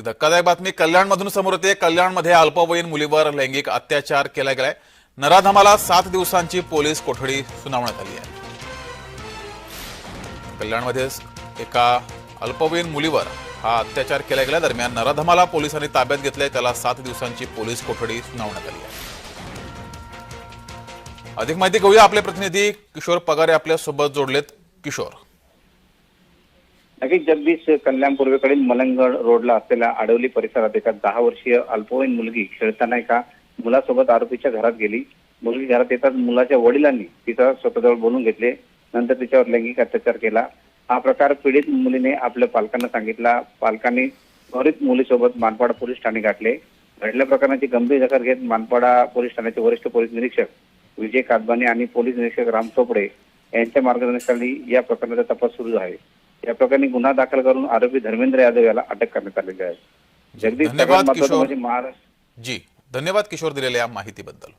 एक धक्कादायक बातमी कल्याणमधून समोर येते. कल्याणमध्ये अल्पवयीन मुलीवर लैंगिक अत्याचार केला गेलाय. नराधमाला सात दिवसांची पोलीस कोठडी सुनावण्यात आली आहे. कल्याणमध्ये एका अल्पवयीन मुलीवर हा अत्याचार केला गेला दरम्यान नराधमाला पोलिसांनी ताब्यात घेतलंय. त्याला सात दिवसांची पोलीस कोठडी सुनावण्यात आली आहे. अधिक माहिती घेऊया. आपले प्रतिनिधी किशोर पगारे आपल्यासोबत जोडलेत. किशोर. नक्कीच जगदीश कल्याण पूर्वेकडील मलंगड रोडला असलेल्या आडवली परिसरात एका दहा वर्षीय अल्पवयीन मुलगी खेळताना एका मुलासोबत आरोपीच्या घरात गेली. मुलगी घरात येताच मुलाच्या वडिलांनी तिचा स्वतःजवळ बोलून घेतले. नंतर तिच्यावर लैंगिक अत्याचार केला. हा प्रकार पीडित मुलीने आपल्या पालकांना सांगितला. पालकांनी त्वरित मुलीसोबत मानपाडा पोलीस ठाणे गाठले. घडल्या प्रकरणाची गंभीर दखल घेत मानपाडा पोलीस ठाण्याचे वरिष्ठ पोलीस निरीक्षक विजय कादबाने आणि पोलीस निरीक्षक राम चोपडे यांच्या मार्गदर्शनाखाली या प्रकरणाचा तपास सुरू आहे. या प्रकरणी गुन्हा दाखल करून आरोपी धर्मेंद्र यादव याला अटक करण्यात आलेली आहे. जगदीश. म्हणजे महाराष्ट्र जी. धन्यवाद किशोर दिलेल्या या माहितीबद्दल.